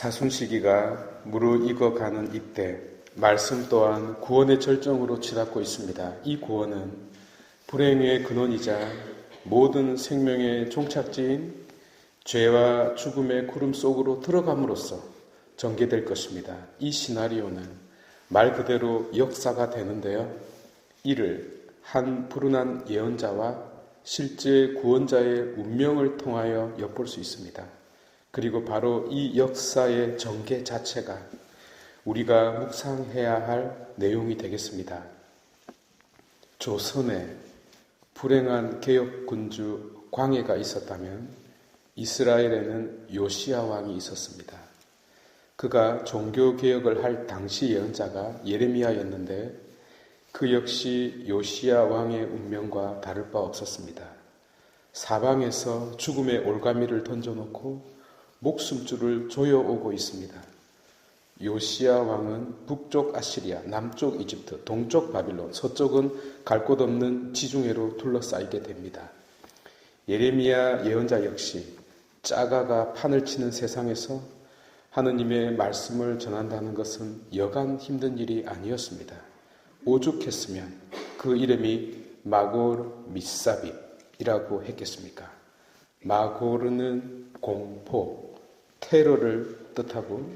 사순시기가 무르익어가는 이때 말씀 또한 구원의 절정으로 치닫고 있습니다. 이 구원은 불행의 근원이자 모든 생명의 종착지인 죄와 죽음의 구름 속으로 들어감으로써 전개될 것입니다. 이 시나리오는 말 그대로 역사가 되는데요. 이를 한 불운한 예언자와 실제 구원자의 운명을 통하여 엿볼 수 있습니다. 그리고 바로 이 역사의 전개 자체가 우리가 묵상해야 할 내용이 되겠습니다. 조선에 불행한 개혁군주 광해가 있었다면 이스라엘에는 요시아 왕이 있었습니다. 그가 종교 개혁을 할 당시 예언자가 예레미야였는데 그 역시 요시아 왕의 운명과 다를 바 없었습니다. 사방에서 죽음의 올가미를 던져놓고 목숨줄을 조여오고 있습니다. 요시아 왕은 북쪽 아시리아, 남쪽 이집트, 동쪽 바빌론, 서쪽은 갈 곳 없는 지중해로 둘러싸이게 됩니다. 예레미야 예언자 역시 짜가가 판을 치는 세상에서 하느님의 말씀을 전한다는 것은 여간 힘든 일이 아니었습니다. 오죽했으면 그 이름이 마골 미사빗이라고 했겠습니까? 마고르는 공포, 테러를 뜻하고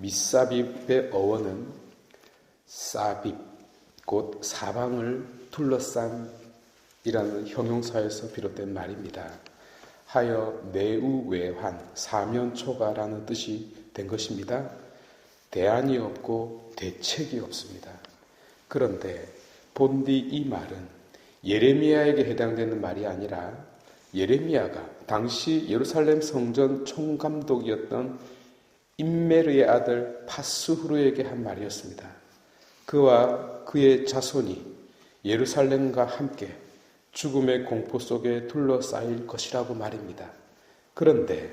미사빕의 어원은 사빕 곧 사방을 둘러싼 이라는 형용사에서 비롯된 말입니다. 하여 내우 외환 사면초가라는 뜻이 된 것입니다. 대안이 없고 대책이 없습니다. 그런데 본디 이 말은 예레미야에게 해당되는 말이 아니라 예레미야가 당시 예루살렘 성전 총감독이었던 임메르의 아들 파스후르에게 한 말이었습니다. 그와 그의 자손이 예루살렘과 함께 죽음의 공포 속에 둘러싸일 것이라고 말입니다. 그런데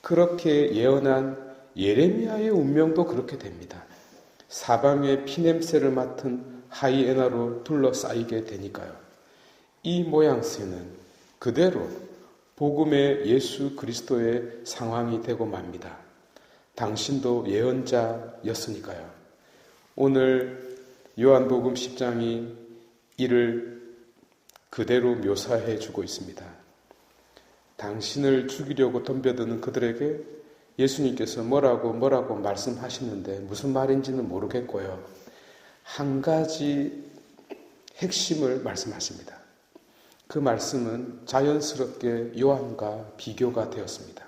그렇게 예언한 예레미야의 운명도 그렇게 됩니다. 사방의 피냄새를 맡은 하이에나로 둘러싸이게 되니까요. 이 모양새는 그대로 복음의 예수 그리스도의 상황이 되고 맙니다. 당신도 예언자였으니까요. 오늘 요한복음 10장이 이를 그대로 묘사해 주고 있습니다. 당신을 죽이려고 덤벼드는 그들에게 예수님께서 뭐라고 뭐라고 말씀하시는데 무슨 말인지는 모르겠고요. 한 가지 핵심을 말씀하십니다. 그 말씀은 자연스럽게 요한과 비교가 되었습니다.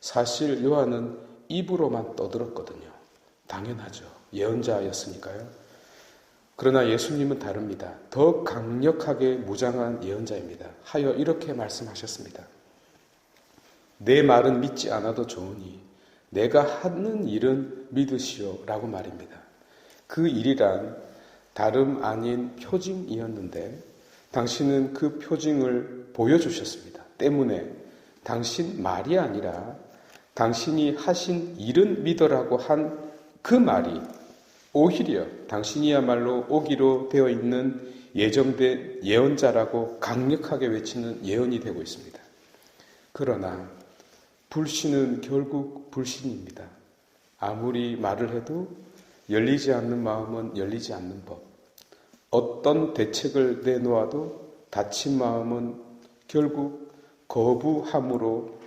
사실 요한은 입으로만 떠들었거든요. 당연하죠. 예언자였으니까요. 그러나 예수님은 다릅니다. 더 강력하게 무장한 예언자입니다. 하여 이렇게 말씀하셨습니다. 내 말은 믿지 않아도 좋으니 내가 하는 일은 믿으시오 라고 말입니다. 그 일이란 다름 아닌 표징이었는데 당신은 그 표징을 보여주셨습니다. 때문에 당신 말이 아니라 당신이 하신 일은 믿어라고 한 그 말이 오히려 당신이야말로 오기로 되어 있는 예정된 예언자라고 강력하게 외치는 예언이 되고 있습니다. 그러나 불신은 결국 불신입니다. 아무리 말을 해도 열리지 않는 마음은 열리지 않는 법. 어떤 대책을 내놓아도 다친 마음은 결국 거부함으로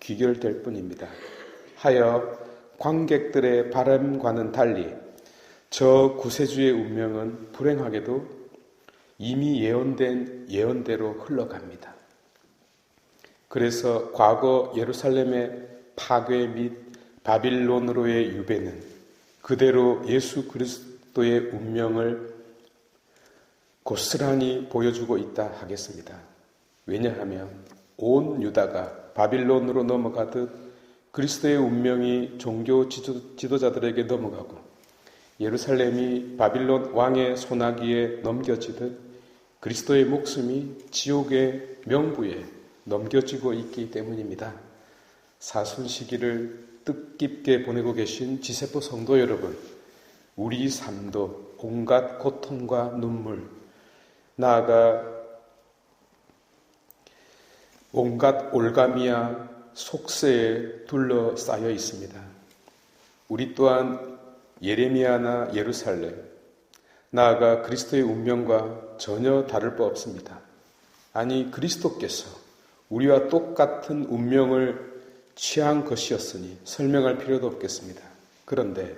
귀결될 뿐입니다. 하여 관객들의 바람과는 달리 저 구세주의 운명은 불행하게도 이미 예언된 예언대로 흘러갑니다. 그래서 과거 예루살렘의 파괴 및 바빌론으로의 유배는 그대로 예수 그리스도의 운명을 고스란히 보여주고 있다 하겠습니다. 왜냐하면 온 유다가 바빌론으로 넘어가듯 그리스도의 운명이 종교 지도, 자들에게 넘어가고 예루살렘이 바빌론 왕의 소나기에 넘겨지듯 그리스도의 목숨이 지옥의 명부에 넘겨지고 있기 때문입니다. 사순 시기를 뜻깊게 보내고 계신 지세포 성도 여러분, 우리 삶도 온갖 고통과 눈물, 나아가 온갖 올가미와 속세에 둘러싸여 있습니다. 우리 또한 예레미야나 예루살렘, 나아가 그리스도의 운명과 전혀 다를 바 없습니다. 아니, 그리스도께서 우리와 똑같은 운명을 취한 것이었으니 설명할 필요도 없겠습니다. 그런데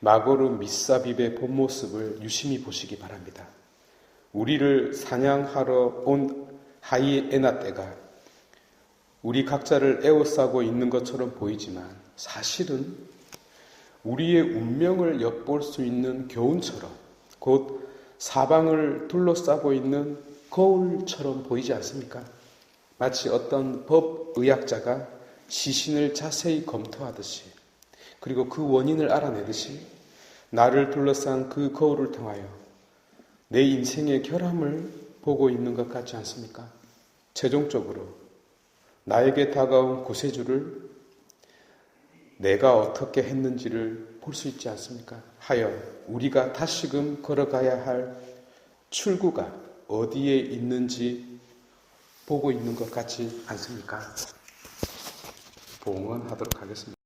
마고르 미사빕의 본 모습을 유심히 보시기 바랍니다. 우리를 사냥하러 온 하이에나 떼가 우리 각자를 에워싸고 있는 것처럼 보이지만 사실은 우리의 운명을 엿볼 수 있는 교훈처럼 곧 사방을 둘러싸고 있는 거울처럼 보이지 않습니까? 마치 어떤 법의학자가 시신을 자세히 검토하듯이 그리고 그 원인을 알아내듯이 나를 둘러싼 그 거울을 통하여 내 인생의 결함을 보고 있는 것 같지 않습니까? 최종적으로 나에게 다가온 구세주를 내가 어떻게 했는지를 볼 수 있지 않습니까? 하여 우리가 다시금 걸어가야 할 출구가 어디에 있는지 보고 있는 것 같지 않습니까? 봉헌하도록 하겠습니다.